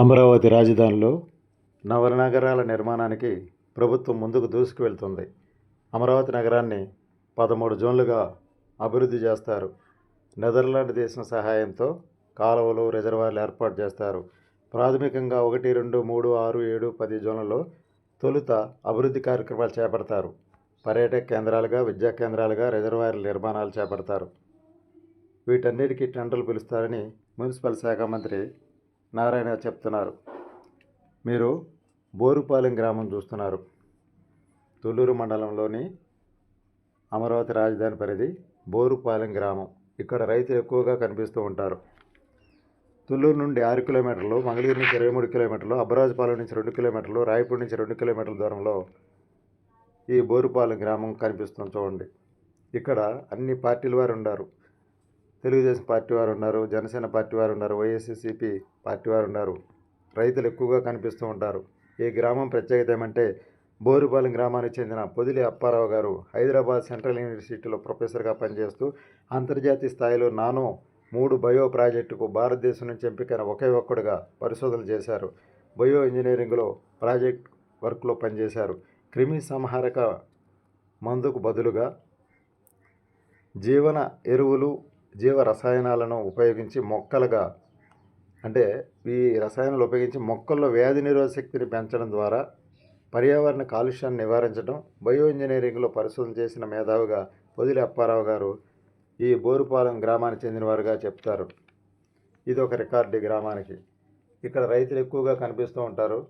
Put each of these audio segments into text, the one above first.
అమరావతి రాజధానిలో నవనగరాల నిర్మాణానికి ప్రభుత్వం ముందుకు దూసుకువెళ్తుంది. అమరావతి నగరాన్ని పదమూడు జోన్లుగా అభివృద్ధి చేస్తారు. నెదర్లాండ్ దేశం సహాయంతో కాలువలు రిజర్వాయర్లు ఏర్పాటు చేస్తారు. ప్రాథమికంగా ఒకటి రెండు మూడు ఆరు ఏడు పది జోన్లలో తొలుత అభివృద్ధి కార్యక్రమాలు చేపడతారు. పర్యాటక కేంద్రాలుగా విద్యా కేంద్రాలుగా రిజర్వాయర్ల నిర్మాణాలు చేపడతారు. వీటన్నిటికీ టెండర్లు పిలుస్తారని మున్సిపల్ శాఖ మంత్రి నారాయణ చెప్తున్నారు. మీరు బోరుపాలెం గ్రామం చూస్తున్నారు. తొల్లూరు మండలంలోని అమరావతి రాజధాని పరిధి బోరుపాలెం గ్రామం. ఇక్కడ రైతులు ఎక్కువగా కనిపిస్తూ ఉంటారు. తుళ్ళూరు నుండి ఆరు కిలోమీటర్లు మంగళగిరి నుంచి ఇరవై మూడు కిలోమీటర్లు అబ్బరాజుపాలెం నుంచి రెండు కిలోమీటర్లు రాయపూడి నుంచి రెండు కిలోమీటర్ల దూరంలో ఈ బోరుపాలెం గ్రామం కనిపిస్తుంది చూడండి. ఇక్కడ అన్ని పార్టీల వారు ఉన్నారు. తెలుగుదేశం పార్టీ వారు ఉన్నారు జనసేన పార్టీ వారు ఉన్నారు వైఎస్సీసీపీ పార్టీ వారు ఉన్నారు. రైతులు ఎక్కువగా కనిపిస్తూ ఉంటారు. ఈ గ్రామం ప్రత్యేకత ఏమంటే బోరుపాలెం గ్రామానికి చెందిన పొదిలి అప్పారావు గారు హైదరాబాద్ సెంట్రల్ యూనివర్సిటీలో ప్రొఫెసర్గా పనిచేస్తూ అంతర్జాతీయ స్థాయిలో నానో మూడు బయో ప్రాజెక్టుకు భారతదేశం నుంచి ఎంపికైన ఒకే ఒక్కడుగా పరిశోధనలు చేశారు. బయో ఇంజనీరింగ్లో ప్రాజెక్ట్ వర్క్లో పనిచేశారు. క్రిమి సంహారక మందుకు బదులుగా జీవన ఎరువులు జీవ రసాయనాలను ఉపయోగించి మొక్కలుగా అంటే ఈ రసాయనాలు ఉపయోగించి మొక్కల్లో వ్యాధి నిరోధ శక్తిని పెంచడం ద్వారా పర్యావరణ కాలుష్యాన్ని నివారించడం బయో ఇంజనీరింగ్లో పరిశోధన చేసిన మేధావిగా పొదిలి అప్పారావు గారు ఈ బోరుపాలెం గ్రామానికి చెందినవారుగా చెప్తారు. ఇది ఒక రికార్డు గ్రామానికి. ఇక్కడ రైతులు ఎక్కువగా కనిపిస్తూ ఉంటారు.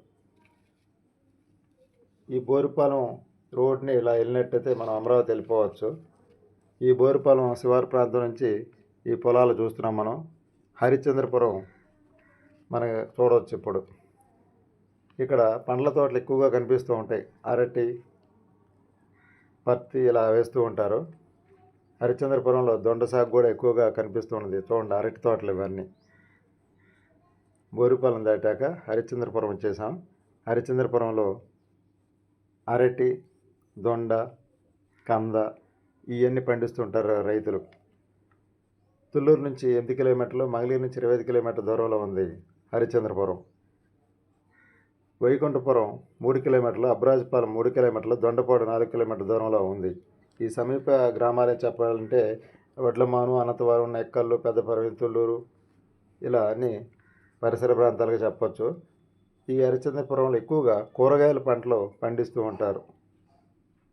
ఈ బోరుపాలెం రోడ్ని ఇలా వెళ్ళినట్టయితే మనం అమరావతి వెళ్ళిపోవచ్చు. ఈ బోరుపాలెం శివారు ప్రాంతం నుంచి ఈ పొలాలు చూస్తున్నాం మనం. హరిశ్చంద్రపురం మనకి చూడవచ్చు ఇప్పుడు. ఇక్కడ పండ్ల తోటలు ఎక్కువగా కనిపిస్తూ ఉంటాయి. అరటి పత్తి ఇలా వేస్తూ ఉంటారు. హరిశ్చంద్రపురంలో దొండ సాగు కూడా ఎక్కువగా కనిపిస్తూ ఉంది చూడండి అరటి తోటలు ఇవన్నీ. బోరుపాలెం దాటాక హరిశ్చంద్రపురం వచ్చేసాం. హరిశ్చంద్రపురంలో అరటి దొండ కంద ఇవన్నీ పండిస్తుంటారు రైతులు. తుళ్ళూరు నుంచి ఎనిమిది కిలోమీటర్లు మంగళూరు నుంచి ఇరవై ఐదు కిలోమీటర్ల దూరంలో ఉంది హరిశ్చంద్రపురం వైకుంఠపురం మూడు కిలోమీటర్లు అబ్రాజపాలెం మూడు కిలోమీటర్లు దొండపాడు నాలుగు కిలోమీటర్ల దూరంలో ఉంది. ఈ సమీప గ్రామాలే చెప్పాలంటే వడ్లమాను అనంతవరం నెక్కల్లు పెద్దపరవి తుళ్ళూరు ఇలా అన్ని పరిసర ప్రాంతాలుగా చెప్పొచ్చు. ఈ హరిశ్చంద్రపురంలో ఎక్కువగా కూరగాయల పంటలు పండిస్తూ ఉంటారు.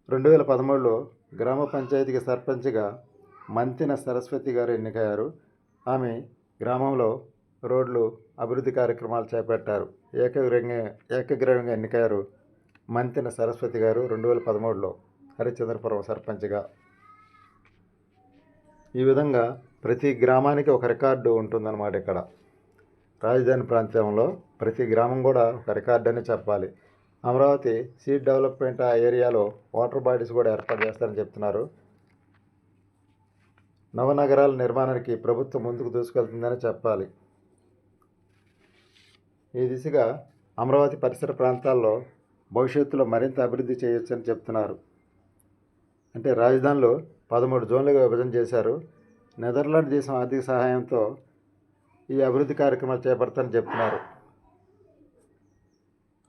రెండు వేల పదమూడులో గ్రామ పంచాయతీకి సర్పంచ్గా మంతిన సరస్వతి గారు ఎన్నికయ్యారు. ఆమె గ్రామంలో రోడ్లు అభివృద్ధి కార్యక్రమాలు చేపట్టారు. ఏకగ్రంగా ఏకగ్రీవంగా ఎన్నికయ్యారు మంతిన సరస్వతి గారు రెండు వేల పదమూడులో హరిశ్చంద్రపురం సర్పంచ్గా. ఈ విధంగా ప్రతి గ్రామానికి ఒక రికార్డు ఉంటుందన్నమాట ఇక్కడ. రాజధాని ప్రాంతంలో ప్రతి గ్రామం కూడా ఒక రికార్డు అని చెప్పాలి. అమరావతి సీట్ డెవలప్మెంట్ ఆ ఏరియాలో వాటర్ బాడీస్ కూడా ఏర్పాటు చేస్తారని చెప్తున్నారు. నవనగరాల నిర్మాణానికి ప్రభుత్వం ముందుకు దూసుకెళ్తుందని చెప్పాలి. ఈ దిశగా అమరావతి పరిసర ప్రాంతాల్లో భవిష్యత్తులో మరింత అభివృద్ధి చేయొచ్చని చెప్తున్నారు. అంటే రాజధానిలో పదమూడు జోన్లుగా విభజన చేశారు. నెదర్లాండ్ దేశం ఆర్థిక సహాయంతో ఈ అభివృద్ధి కార్యక్రమాలు చేపడతారని చెప్తున్నారు.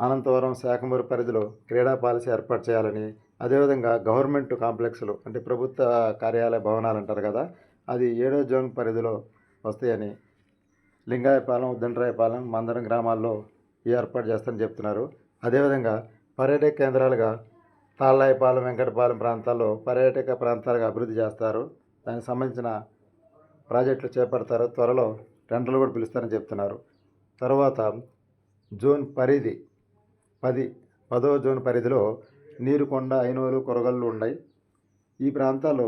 అనంతవరం శాఖమూరు పరిధిలో క్రీడా పాలసీ ఏర్పాటు చేయాలని అదేవిధంగా గవర్నమెంట్ కాంప్లెక్స్లు అంటే ప్రభుత్వ కార్యాలయ భవనాలు అంటారు కదా అది ఏడో జోన్ పరిధిలో వస్తాయని లింగాయపాలెం ఉద్దండ్రాయపాలెం మందరం గ్రామాల్లో ఈ ఏర్పాటు చేస్తారని చెప్తున్నారు. అదేవిధంగా పర్యాటక కేంద్రాలుగా తాళ్ళాయపాలెం వెంకటపాలెం ప్రాంతాల్లో పర్యాటక ప్రాంతాలుగా అభివృద్ధి చేస్తారు. దానికి సంబంధించిన ప్రాజెక్టులు చేపడతారు. త్వరలో టెండర్లు కూడా పిలుస్తారని చెప్తున్నారు. తర్వాత జోన్ పరిధి పది పదవ జోన్ పరిధిలో నీరుకొండ ఐనోలు కొరగళ్ళు ఉన్నాయి ఈ ప్రాంతాల్లో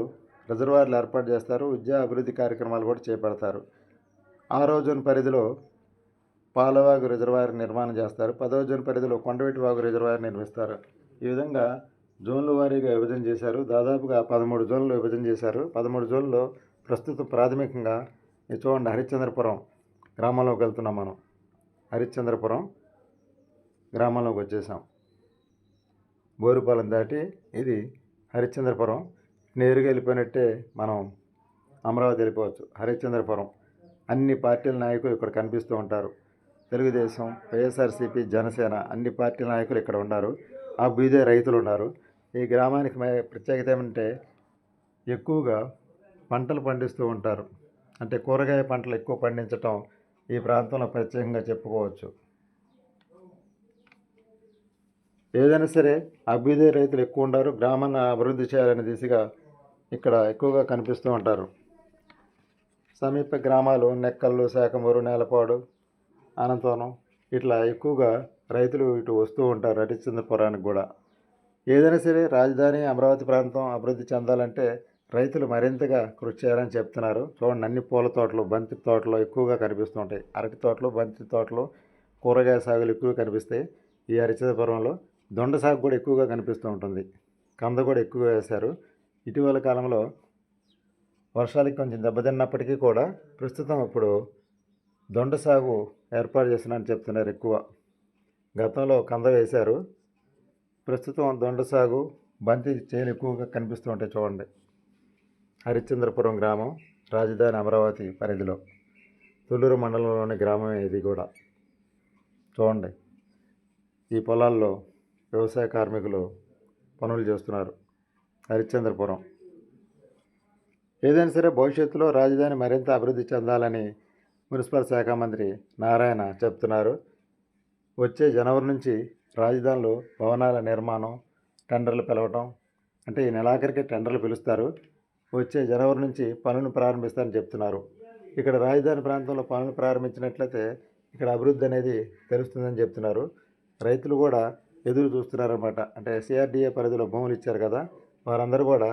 రిజర్వాయర్లు ఏర్పాటు చేస్తారు. విద్యా అభివృద్ధి కార్యక్రమాలు కూడా చేపడతారు. ఆరో జోన్ పరిధిలో పాలవాగు రిజర్వాయర్ నిర్మాణం చేస్తారు. పదవ జోన్ పరిధిలో కొండవీటి వాగు రిజర్వాయర్ నిర్మిస్తారు. ఈ విధంగా జోన్ల వారీగా విభజన చేశారు. దాదాపుగా పదమూడు జోన్లు విభజన చేశారు. పదమూడు జోన్లో ప్రస్తుతం ప్రాథమికంగా చూడండి హరిశ్చంద్రపురం గ్రామంలోకి వెళ్తున్నాం మనం. హరిశ్చంద్రపురం గ్రామంలోకి వచ్చేసాం బోరుపాలెం దాటి ఇది హరిశ్చంద్రపురం. నేరుగా వెళ్ళిపోయినట్టే మనం అమరావతి వెళ్ళిపోవచ్చు. హరిశ్చంద్రపురం. అన్ని పార్టీల నాయకులు ఇక్కడ కనిపిస్తూ ఉంటారు. తెలుగుదేశం వైఎస్ఆర్సీపీ జనసేన అన్ని పార్టీల నాయకులు ఇక్కడ ఉన్నారు. ఆ బీదే రైతులు ఉన్నారు. ఈ గ్రామానికి ప్రత్యేకత ఏమంటే ఎక్కువగా పంటలు పండిస్తూ ఉంటారు. అంటే కూరగాయ పంటలు ఎక్కువ పండించటం ఈ ప్రాంతంలో ప్రత్యేకంగా చెప్పుకోవచ్చు. ఏదైనా సరే అభ్యుదయ రైతులు ఎక్కువ ఉంటారు గ్రామాన్ని అభివృద్ధి చేయాలనే దిశగా ఇక్కడ ఎక్కువగా కనిపిస్తూ ఉంటారు. సమీప గ్రామాలు నెక్కల్లు శాఖమూరు నేలపాడు అనంతవనం ఇట్లా ఎక్కువగా రైతులు ఇటు వస్తూ ఉంటారు హరిశ్చంద్రపురానికి కూడా. ఏదైనా సరే రాజధాని అమరావతి ప్రాంతం అభివృద్ధి చెందాలంటే రైతులు మరింతగా కృషి చేయాలని చెప్తున్నారు. చూడండి అన్ని పూల తోటలు బంతి తోటలు ఎక్కువగా కనిపిస్తూ ఉంటాయి. అరటి తోటలు బంతి తోటలు కూరగాయ సాగులు ఎక్కువ కనిపిస్తాయి ఈ హరిచంద్రపురంలో దొండ సాగు కూడా ఎక్కువగా కనిపిస్తూ ఉంటుంది. కంద కూడా ఎక్కువగా వేశారు. ఇటీవల కాలంలో వర్షాలకి కొంచెం దెబ్బతిన్నప్పటికీ కూడా ప్రస్తుతం ఇప్పుడు దొండ సాగు ఏర్పాటు చేస్తున్నారని చెప్తున్నారు ఎక్కువ. గతంలో కంద వేశారు. ప్రస్తుతం దొండ సాగు బంతి చేలు ఎక్కువగా కనిపిస్తూ ఉంటాయి చూడండి. హరిశ్చంద్రపురం గ్రామం రాజధాని అమరావతి పరిధిలో తుళ్ళూరు మండలంలోని గ్రామమే ఇది కూడా. చూడండి. ఈ పొలాల్లో వ్యవసాయ కార్మికులు పనులు చేస్తున్నారు. హరిశ్చంద్రపురం. ఏదైనా సరే భవిష్యత్తులో రాజధాని మరింత అభివృద్ధి చెందాలని మున్సిపల్ శాఖ మంత్రి నారాయణ చెప్తున్నారు. వచ్చే జనవరి నుంచి రాజధానిలో భవనాల నిర్మాణం టెండర్లు పిలవటం అంటే ఈ నెలాఖరికి టెండర్లు పిలుస్తారు. వచ్చే జనవరి నుంచి పనులు ప్రారంభిస్తారని చెప్తున్నారు. ఇక్కడ రాజధాని ప్రాంతంలో పనులు ప్రారంభించినట్లయితే ఇక్కడ అభివృద్ధి అనేది తెలుస్తుందని చెప్తున్నారు. రైతులు కూడా ఎదురు చూస్తున్నారన్నమాట. అంటే సిఆర్డీఏ పరిధిలో భూములు ఇచ్చారు కదా వారందరూ కూడా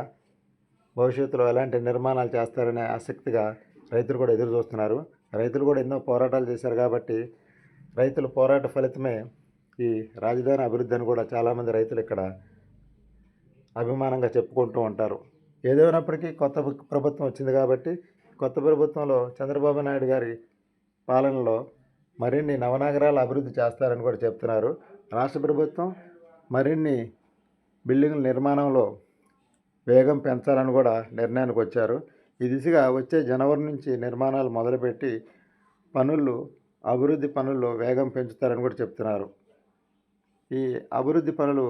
భవిష్యత్తులో ఎలాంటి నిర్మాణాలు చేస్తారనే ఆసక్తిగా రైతులు కూడా ఎదురు చూస్తున్నారు. రైతులు కూడా ఎన్నో పోరాటాలు చేశారు కాబట్టి రైతుల పోరాట ఫలితమే ఈ రాజధాని అభివృద్ధి అని కూడా చాలామంది రైతులు ఇక్కడ అభిమానంగా చెప్పుకుంటూ ఉంటారు. ఏదేమైనప్పటికీ కొత్త ప్రభుత్వం వచ్చింది కాబట్టి కొత్త ప్రభుత్వంలో చంద్రబాబు నాయుడు గారి పాలనలో మరిన్ని నవనగరాలు అభివృద్ధి చేస్తారని కూడా చెప్తున్నారు. రాష్ట్ర ప్రభుత్వం మరిన్ని బిల్డింగుల నిర్మాణంలో వేగం పెంచాలని కూడా నిర్ణయానికి వచ్చారు. ఈ దిశగా వచ్చే జనవరి నుంచి నిర్మాణాలు మొదలుపెట్టి పనులు అభివృద్ధి పనుల్లో వేగం పెంచుతారని కూడా చెప్తున్నారు. ఈ అభివృద్ధి పనులు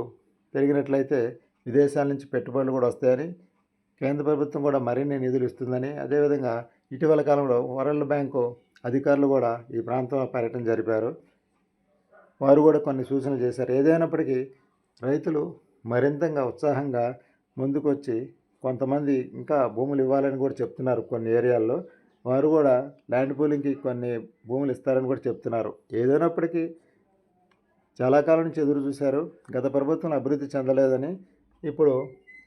పెరిగినట్లయితే విదేశాల నుంచి పెట్టుబడులు కూడా వస్తాయని కేంద్ర ప్రభుత్వం కూడా మరిన్ని నిధులు ఇస్తుందని అదేవిధంగా ఇటీవల కాలంలో వరల్డ్ బ్యాంకు అధికారులు కూడా ఈ ప్రాంతంలో పర్యటన జరిపారు. వారు కూడా కొన్ని సూచనలు చేశారు. ఏదైనప్పటికీ రైతులు మరింతగా ఉత్సాహంగా ముందుకొచ్చి కొంతమంది ఇంకా భూములు ఇవ్వాలని కూడా చెప్తున్నారు కొన్ని ఏరియాల్లో. వారు కూడా ల్యాండ్ పూలింగ్కి కొన్ని భూములు ఇస్తారని కూడా చెప్తున్నారు. ఏదైనప్పటికీ చాలా కాలం నుంచి ఎదురు చూశారు. గత ప్రభుత్వం అభివృద్ధి చెందలేదని ఇప్పుడు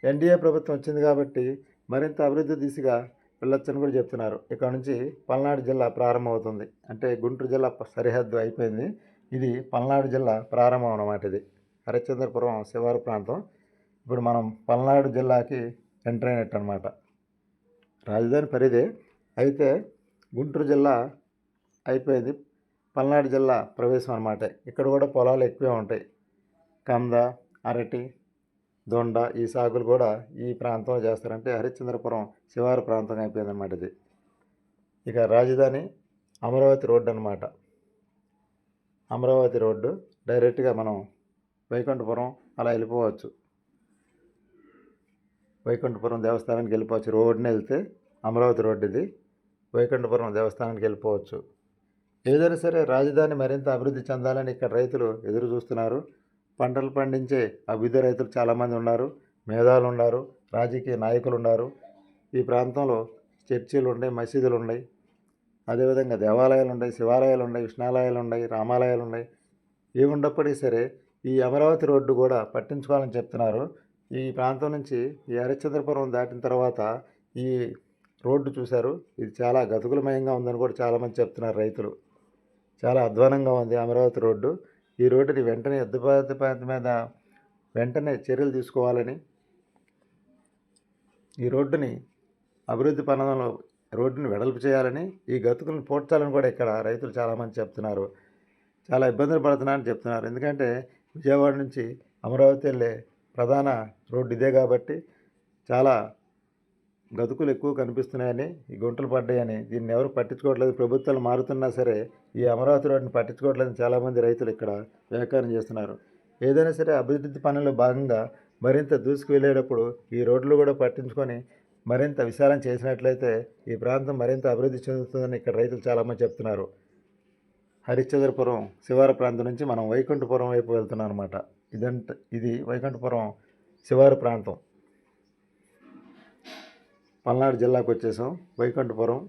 ఎన్డీఏ ప్రభుత్వం వచ్చింది కాబట్టి మరింత అభివృద్ధి దిశగా వెళ్ళొచ్చని కూడా చెప్తున్నారు. ఇక్కడ నుంచి పల్నాడు జిల్లా ప్రారంభమవుతుంది. అంటే గుంటూరు జిల్లా సరిహద్దు అయిపోయింది. ఇది పల్నాడు జిల్లా ప్రారంభం అన్నమాట ఇది. హరిశ్చంద్రపురం శివారు ప్రాంతం. ఇప్పుడు మనం పల్నాడు జిల్లాకి ఎంటర్ అయినట్టు అనమాట రాజధాని పరిధి అయితే గుంటూరు జిల్లా అయిపోయింది పల్నాడు జిల్లా ప్రవేశం అనమాట ఇక్కడ కూడా పొలాలు ఎక్కువే ఉంటాయి. కంద అరటి దొండ ఈ సాగులు కూడా ఈ ప్రాంతంలో చేస్తారంటే హరిశ్చంద్రపురం శివారు ప్రాంతం అయిపోయింది అనమాట ఇది. ఇక రాజధాని అమరావతి రోడ్డు అనమాట అమరావతి రోడ్డు డైరెక్ట్గా మనం వైకుంఠపురం అలా వెళ్ళిపోవచ్చు. వైకుంఠపురం దేవస్థానానికి వెళ్ళిపోవచ్చు. రోడ్డుని వెళ్తే అమరావతి రోడ్డు ఇది వైకుంఠపురం దేవస్థానానికి వెళ్ళిపోవచ్చు. ఏదైనా సరే రాజధాని మరింత అభివృద్ధి చెందాలని ఇక్కడ రైతులు ఎదురు చూస్తున్నారు. పంటలు పండించే అభివృద్ధి రైతులు చాలామంది ఉన్నారు. మేధావులు ఉన్నారు. రాజకీయ నాయకులు ఉన్నారు. ఈ ప్రాంతంలో చర్చిలు ఉన్నాయి మసీదులు ఉన్నాయి. అదేవిధంగా దేవాలయాలు ఉన్నాయి శివాలయాలు ఉన్నాయి విష్ణాలయాలు ఉన్నాయి రామాలయాలు ఉన్నాయి ఏమి ఉండప్పటికీ సరే ఈ అమరావతి రోడ్డు కూడా పట్టించుకోవాలని చెప్తున్నారు. ఈ ప్రాంతం నుంచి ఈ హరిశ్చంద్రపురం దాటిన తర్వాత ఈ రోడ్డు చూశారు. ఇది చాలా గతుకులమయంగా ఉందని కూడా చాలామంది చెప్తున్నారు రైతులు. చాలా అధ్వానంగా ఉంది అమరావతి రోడ్డు. ఈ రోడ్డుని వెంటనే ఎద్దుపాతి ప్రాంతం మీద వెంటనే చర్యలు తీసుకోవాలని ఈ రోడ్డుని అభివృద్ధి పనంలో రోడ్డుని వెడల్పు చేయాలని ఈ గతుకులను పోడ్చాలని కూడా ఇక్కడ రైతులు చాలామంది చెప్తున్నారు. చాలా ఇబ్బందులు పడుతున్నారని చెప్తున్నారు. ఎందుకంటే విజయవాడ నుంచి అమరావతి వెళ్ళే ప్రధాన రోడ్డు ఇదే కాబట్టి చాలా గతుకులు ఎక్కువ కనిపిస్తున్నాయని ఈ గుంటలు పడ్డాయని దీన్ని ఎవరు పట్టించుకోవట్లేదు. ప్రభుత్వాలు మారుతున్నా సరే ఈ అమరావతి రోడ్డుని పట్టించుకోవట్లేదని చాలామంది రైతులు ఇక్కడ వ్యాఖ్యానం చేస్తున్నారు. ఏదైనా సరే అభివృద్ధి పనుల్లో భాగంగా మరింత దూసుకు వెళ్ళేటప్పుడు ఈ రోడ్లు కూడా పట్టించుకొని మరింత విశాలం చేసినట్లయితే ఈ ప్రాంతం మరింత అభివృద్ధి చెందుతుందని ఇక్కడ రైతులు చాలామంది చెప్తున్నారు. హరిశ్చంద్రపురం శివారు ప్రాంతం నుంచి మనం వైకుంఠపురం వైపు వెళ్తున్నాం అనమాట ఇదంట ఇది వైకుంఠపురం శివారు ప్రాంతం. పల్నాడు జిల్లాకు వచ్చేసాం. వైకుంఠపురం